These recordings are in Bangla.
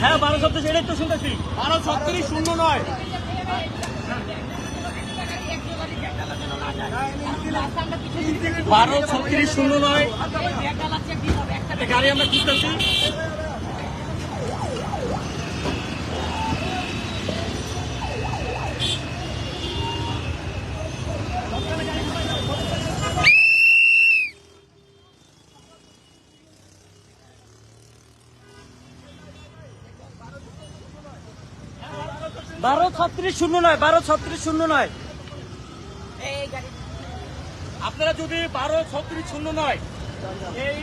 হ্যাঁ বারো সপ্তাহ এটাই তো শুনতেছি। বারো ছত্রিশ শূন্য নয়। বারো ছত্রিশ শূন্য নয়। গাড়ি আমরা খুঁজতেছি বারো ছত্রিশ শূন্য নয় বারো ছত্রিশ শূন্য নয়। আপনারা যদি বারো ছত্রিশ শূন্য নয় এই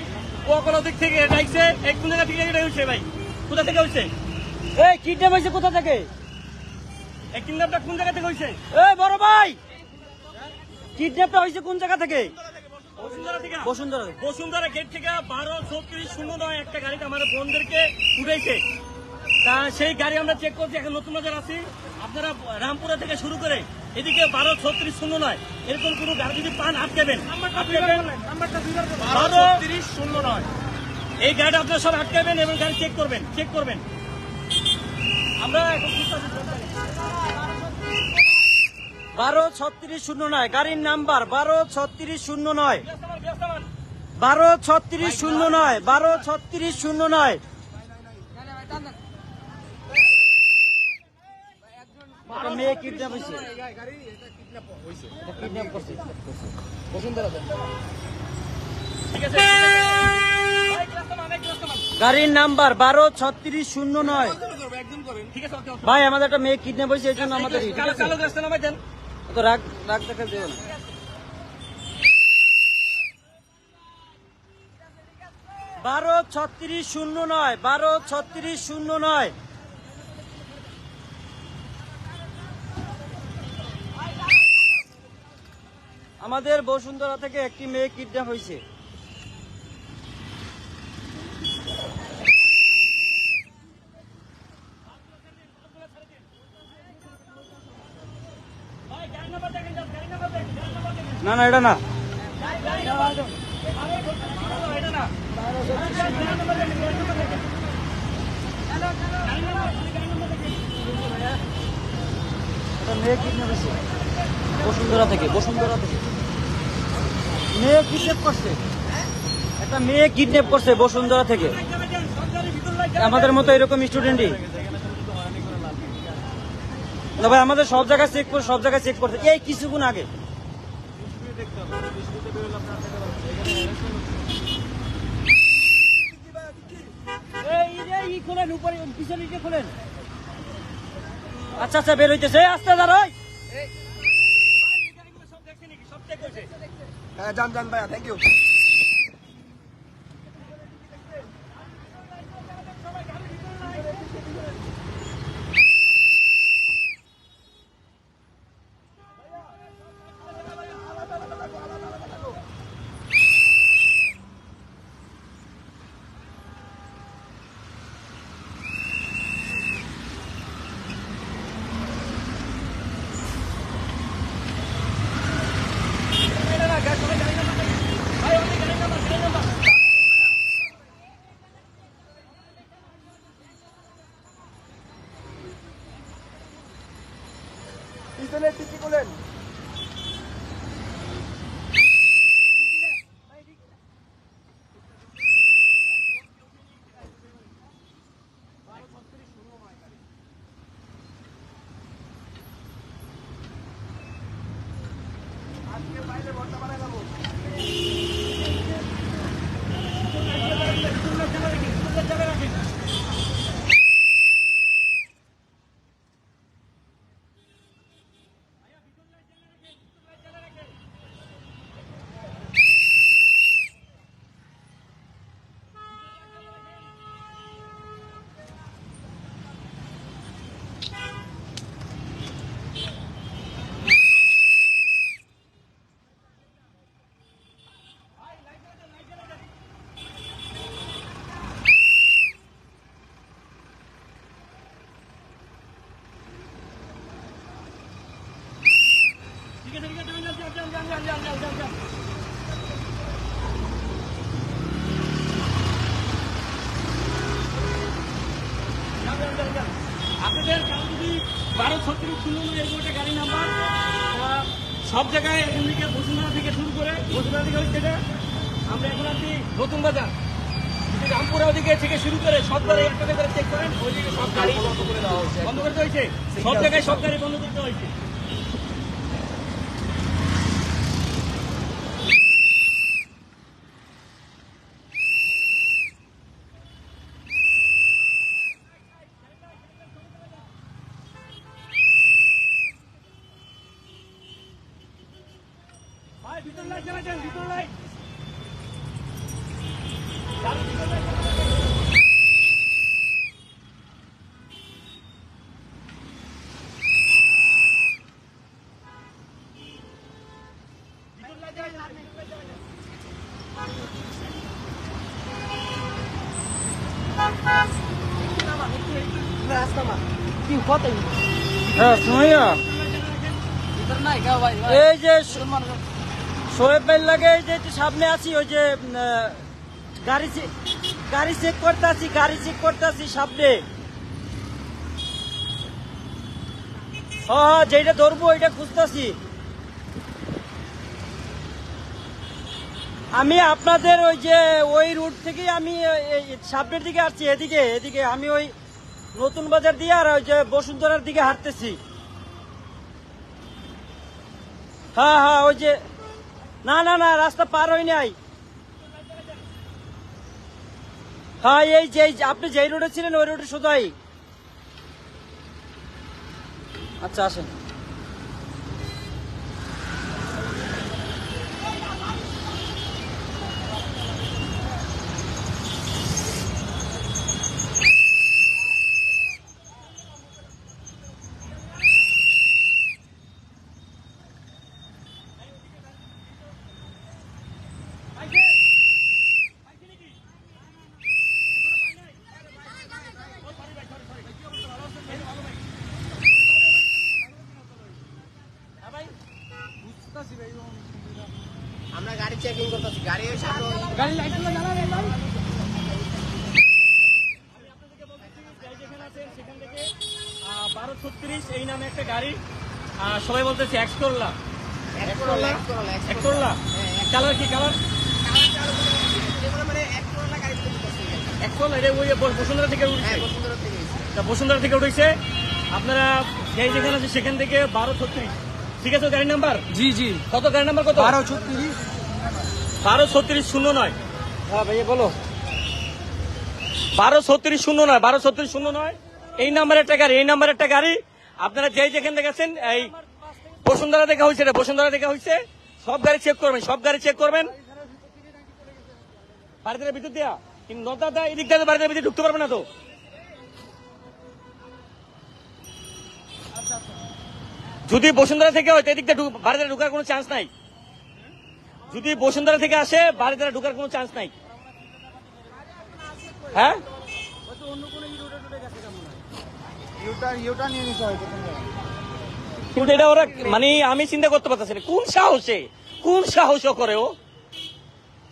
কুয়াকলা দিক থেকে ডাইছে এক কোন জায়গা থেকে এটা ভাই? কোথা থেকে হয়েছে এই কিডন্যাপ হয়েছে কোথা থেকে? এই কিডন্যাপটা কোন জায়গা থেকে হয়েছে এই বড় ভাই! কিডন্যাপটা হয়েছে কোন জায়গা থেকে? বসুন্ধরা থেকে। বসুন্ধরা। বসুন্ধরা গেট থেকে বারো ছত্রিশ শূন্য নয় একটা গাড়িতে আমাদের বোনদেরকে উঠেছে তা সেই গাড়ি আমরা চেক করছি এখন নতুন বাজার আছি। আপনারা রামপুরা থেকে শুরু করে এদিকে বারো ছত্রিশ শূন্য নয় এরকম কোন গাড়ি যদি পান আটকাবেন বারো ছত্রিশ শূন্য নয়। এই গাড়িটা আপনারা সব আটকাবেন এবং গাড়ি চেক করবেন চেক করবেন। আমরা এখন বারো ছত্রিশ শূন্য নয় গাড়ির নাম্বার বারো ছত্রিশ শূন্য নয়। বারো ছত্রিশ শূন্য নয় বারো ছত্রিশ শূন্য নয়। মেয়ে কিডন্যাপ হয়েছে। করছে। গাড়ির নাম্বার বারো ছত্রিশ শূন্য নয়। ভাই আমাদের একটা মেয়ে কিডন্যাপ হয়েছে এই জন্য আমাদের তো রাগ রাগ দেখা দেবেন বারো ছত্রিশ শূন্য নয় বারো ছত্রিশ শূন্য নয়। আমাদের বসুন্ধরা থেকে একটি মেয়ে কিডন্যাপ হয়েছে। না না, এটা না। বসুন্ধরা থেকে বসুন্ধরা থেকে। মেয়ে কিডন্যাপ করছে। একটা মেয়ে কিডন্যাপ করছে বসুন্ধরা থেকে। আমাদের মতো এরকম স্টুডেন্টই ভাই আমাদের সব জায়গায় চেক করে সব জায়গায় চেক করতে। এই কিছুক্ষণ আগে। এই যে ই খোলেন উপরে পিছনে খোলেন। আচ্ছা আচ্ছা বের হইতেছে। আস্তে দাঁড়াই जान जान भैया थैंक यू বর্তমানে আপনাদের যদি বারো ছত্রিশ শূন্য এরকম একটা গাড়ি নাম্বার সব জায়গায় এখান থেকে বসুন্ধরা থেকে শুরু করে বসুন্ধরা থেকে হচ্ছে আমরা এখন আছি নতুন বাজার। রামপুরা ওদিকে থেকে শুরু করে সব গাড়ি একটা করে চেক করেন ওইদিকে সব গাড়ি বন্ধ করতে হয়েছে। সব জায়গায় সব গাড়ি বন্ধ করতে হয়েছে। ভাই ভিতর লাইট জ্বালা যান ভিতর শোয়েব লাগে যে সামনে আছি, ওই যে গাড়ি গাড়ি চেক করতে আছি গাড়ি চেক করতে আছি সামনে হ্যাঁ যেটা ধরবো ওইটা খুঁজতেছি। আমি আপনাদের ওই যে, ওই রুট থেকে আমি সামনের দিকে আসছি, এদিকে এদিকে। আমি ওই নতুন বাজার দিয়ে আর ওই যে বসুন্ধরার দিকে হাঁটতেছি। হ্যাঁ হ্যাঁ ওই যে না না না, রাস্তা পার হয় নাই। হ্যাঁ এই যে আপনি যেই রোডে ছিলেন, ওই রোডে সোজাই আচ্ছা আসেন। আমরা গাড়ি চেকিং করতেছি গাড়ি এসে গাড়ি লাইটগুলো জ্বালাবেন ভাই। বলতেছি যে যেখানে আছেন সেখান থেকে বারো ছত্রিশ এই নামে একটা গাড়ি সবাই বলতেছে এক্স করলা এক করলা এক করলা কালার কি কালার মানে বসুন্ধরা থেকে উঠেছে। হ্যাঁ বসুন্ধরা থেকে উঠেছে। আপনারা যেখানে আছে সেখান থেকে বারো ছত্রিশ। ঠিক আছে গাড়ি নাম্বার? জি জি। কত গাড়ি নাম্বার কত? বারো ছত্রিশ। বারো ছত্রিশ শূন্য নয়। হ্যাঁ ভাইয়া বলো। বারো ছত্রিশ শূন্য নয় বারো ছত্রিশ শূন্য নয়। এই নাম্বারের একটা গাড়ি এই নাম্বারের একটা গাড়ি। আপনারা যেই যেখান থেকে আছেন এই বসুন্ধরা দেখা হয়েছে এটা বসুন্ধরা দেখা হয়েছে। সব গাড়ি চেক করবেন সব গাড়ি চেক করবেন। বাড়িতে বিদ্যুৎ দেয়া। কিন্তু নদা দা এদিক থেকে বাড়িতে ভিতরে ঢুকতে পারবে না তো। যদি বসুন্ধরা থেকে হয় তো এদিক দিয়ে ঢুক- ঢুকার কোনো চান্স নাই। যদি বসুন্ধরা থেকে আসে বাড়িতে ঢুকার কোনো চান্স নাই। হ্যাঁ? কিন্তু এটা ওরা মানে আমি চিন্তা করতে পারতেছি না। কোন সাহসে? কোন সাহস ও করে ও?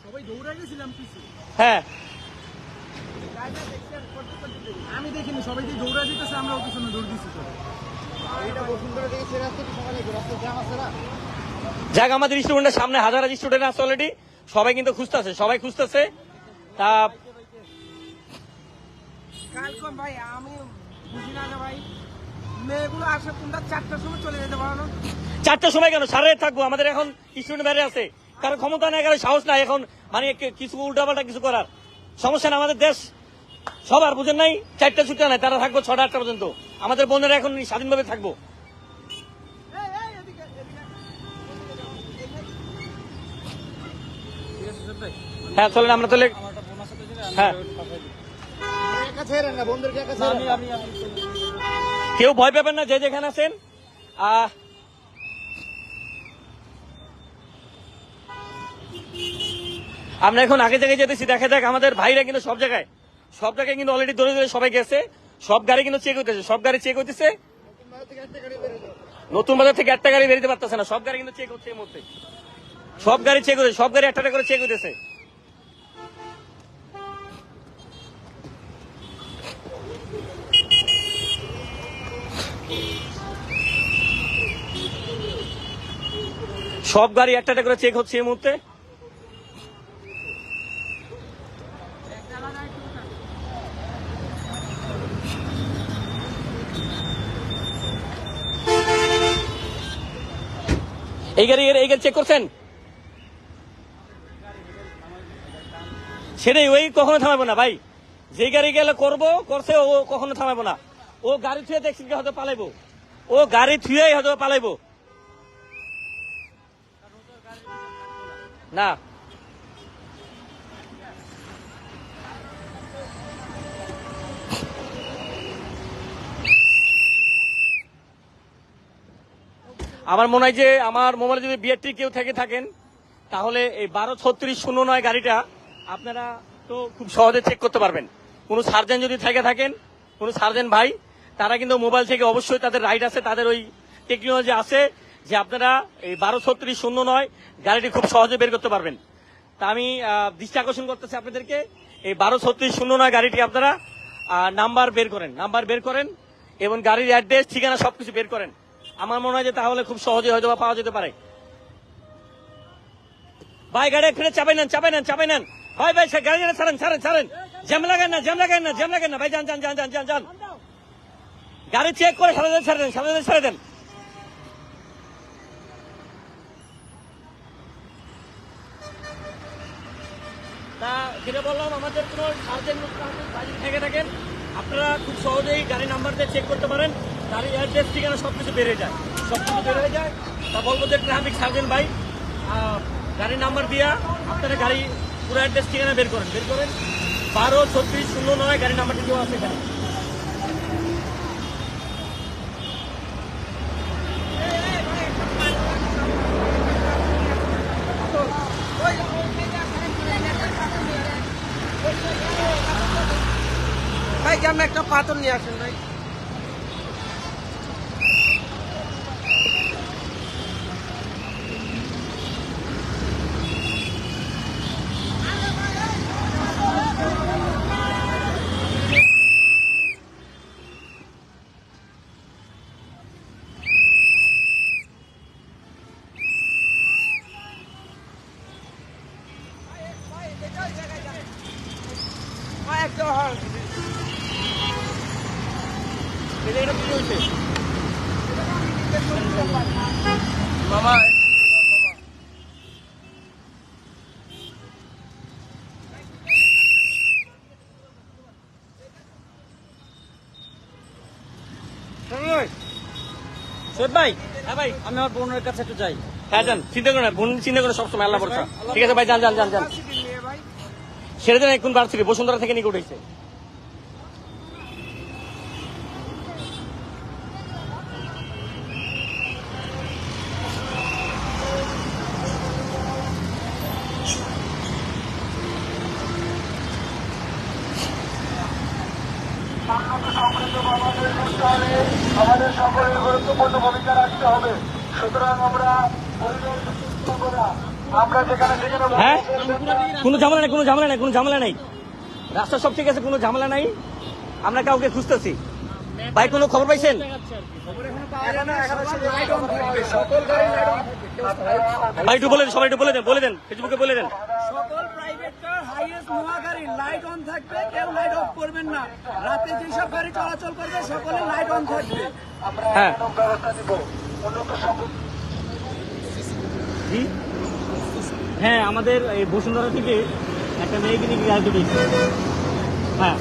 সবাই দৌড়ে গেছিলাম পিছু। হ্যাঁ। আমি দেখিনি সবাই যে দৌড়া দিতেছে আমরা ওর পিছনে দৌড় দিচ্ছি যাক আমাদের স্টুডেন্টের সামনে হাজার হাজার স্টুডেন্ট আছে অলরেডি সবাই কিন্তু খুঁজতেছে সবাই খুঁজতেছে। তা ভাই আমি বুঝি না ভাই মেয়েগুলো আসে তোমরা চারটার সময় চলে যেতে পারো চারটার সময় কেন? সাড়ে থাকব আমাদের এখন স্টুডেন্ট বাইরে আছে। কারও ক্ষমতা নেই কারও সাহস নাই এখন মানে কিছু উল্টাপাল্টা কিছু করার। সমস্যা না আমাদের দেশ। সবার বুঝেন নাই চারটা ছুটি নাই তারা থাকব ছটা আটটা পর্যন্ত। আমাদের বোনেরা এখন স্বাধীনভাবে থাকব। হ্যাঁ চলেন, আমরা তাহলে হ্যাঁ। কেউ ভয় পাবেন না, যে যেখানে আছেন। আমরা এখন আগে জায়গায় যেতেছি। দেখা যাক, আমাদের ভাইরা কিন্তু সব জায়গায় সব জায়গায় কিন্তু অলরেডি ধরে ধরে সবাই গেছে। সব গাড়ি কিন্তু চেক হইতেছে, সব গাড়ি চেক হইতেছে। নতুন বাজার থেকে একটা গাড়ি বেরোতে পারতেছে না, সব গাড়ি কিন্তু চেক হচ্ছে এই মুহূর্তে। সব গাড়ি চেক হচ্ছে সব গাড়ি একটা করে চেক হইতেছে। সব গাড়ি একটা করে চেক হচ্ছে এই মুহূর্তে। এই গাড়ি এই গাড়ি চেক করছেন? সেটাই, ওই কখনো থামাবো না ভাই। যে গাড়ি গেলে করব, করছে, ও কখনো থামাবো না। ও গাড়ি থুয়ে দেখছি হয়তো পালাইবো। ও গাড়ি থুয়েই হয়তো পালাইবো। না। আমার মনে হয় যে আমার মোবাইলে যদি বিআরটি কেউ থেকে থাকেন, তাহলে এই বারো ছত্রিশ শূন্য নয় গাড়িটা আপনারা তো খুব সহজে চেক করতে পারবেন। কোনো সার্জেন যদি থেকে থাকেন, কোনো সার্জেন ভাই, তারা কিন্তু মোবাইল থেকে অবশ্যই তাদের রাইট আছে, তাদের ওই টেকনোলজি আছে যে আপনারা এই বারো ছত্রিশ শূন্য নয় গাড়িটি খুব সহজে বের করতে পারবেন। তা আমি দৃষ্টি আকর্ষণ করতেছি আপনাদেরকে, এই বারো ছত্রিশ শূন্য নয় গাড়িটি আপনারা নাম্বার বের করেন নাম্বার বের করেন এবং গাড়ির অ্যাড্রেস ঠিকানা সবকিছু বের করেন। আমার মনে হয় যে তাহলে খুব সহজে হয়তো বা পাওয়া যেতে পারে। ভাই, গাড়ি ফিরে চাপাই নেন চাপাই নেন চাপাই নেন। ভাই ভাই, সে গাড়ি ছাড়েন ছাড়েন ছাড়েন। জ্যাম লাগান না, জ্যাম লাগান না, জ্যাম লাগান না। ভাই, যান যান যান যান যান যান। গাড়ি চেক করে সামনে ছেড়ে দেন সামনে ছেড়ে দেন। তা, যেটা বললাম, আমাদের কোনো সার্জেন্ট থেকে থাকেন। আপনারা খুব সহজেই গাড়ি নাম্বার দিয়ে চেক করতে পারেন। গাড়ির অ্যাড্রেস ঠিকানা সব কিছু বেড়ে যায়। সব কিছু হয়ে যায়। তা বলব যে ট্রাফিক সার্জেন্ট ভাই গাড়ির নাম্বার দিয়া আপনারা গাড়ি পুরো অ্যাড্রেস ঠিকানা বের করেন। বের করেন। বারো, ছত্রিশ, শূন্য, নয়, গাড়ির নাম্বারটি দেওয়া আছে এখানে। ভাই আপনি একটা পাথর নিয়ে আসেন, ভাই একটা হয় এটা এটা কি হয়েছে মামা সৈয়দ ভাই হ্যাঁ ভাই আমি আমার বোনের কাছে একটু যাই। হ্যাঁ যান চিন্তা করেন না বোন চিন্তা করে সবসময় আল্লাহ ভরসা। ঠিক আছে ভাই যান যান যান এখন বাড়ছিল বসুন্ধরা থেকে নিকট হয়েছে আমাদের হ্যাঁ? কোনো ঝামেলা নেই, কোনো ঝামেলা নেই, কোনো ঝামেলা নেই। রাস্তা সব ঠিক আছে, কোনো ঝামেলা নাই। আমরা কাউকে খুঁজতেছি। ভাই, কোনো খবর পাইছেন? ভাই, একটু বলে দেন, সবাই একটু বলে দেন বলে দেন, ফেসবুকে বলে দেন। প্রাইভেট কার হাইয়েস্ট নোয়া গাড়ি লাইট অন থাকবে, কেউ লাইট অফ করবেন না। রাতে যেসব গাড়ি চলাচল করবে সকলে লাইট অন থাকবে। হ্যাঁ। হ্যাঁ আমাদের এই বসুন্ধরা থেকে একটা মেয়েকে নিয়ে গাড়ি হ্যাঁ।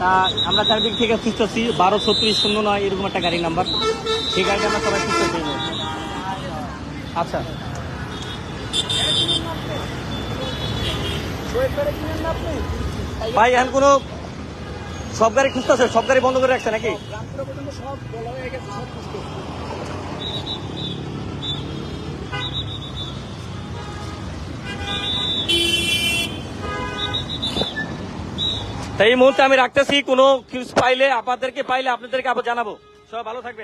তা আমরা চারিদিক থেকে খুঁজতেছি বারো, ছত্রিশ, শূন্য, নয়, এরকম একটা গাড়ির নাম্বার সেই গাড়িটা আমরা সবাই খুঁজতেছি আচ্ছা। ভাই, এখন কোনো সব গাড়ি খুঁজতেছে, সব গাড়ি বন্ধ করে রাখছে নাকি? তাই এই মুহূর্তে আমি রাখতেছি, কোনো কিছু পাইলে আপনাদেরকে পাইলে আপনাদেরকে আবার জানাব। সবাই ভালো থাকবেন।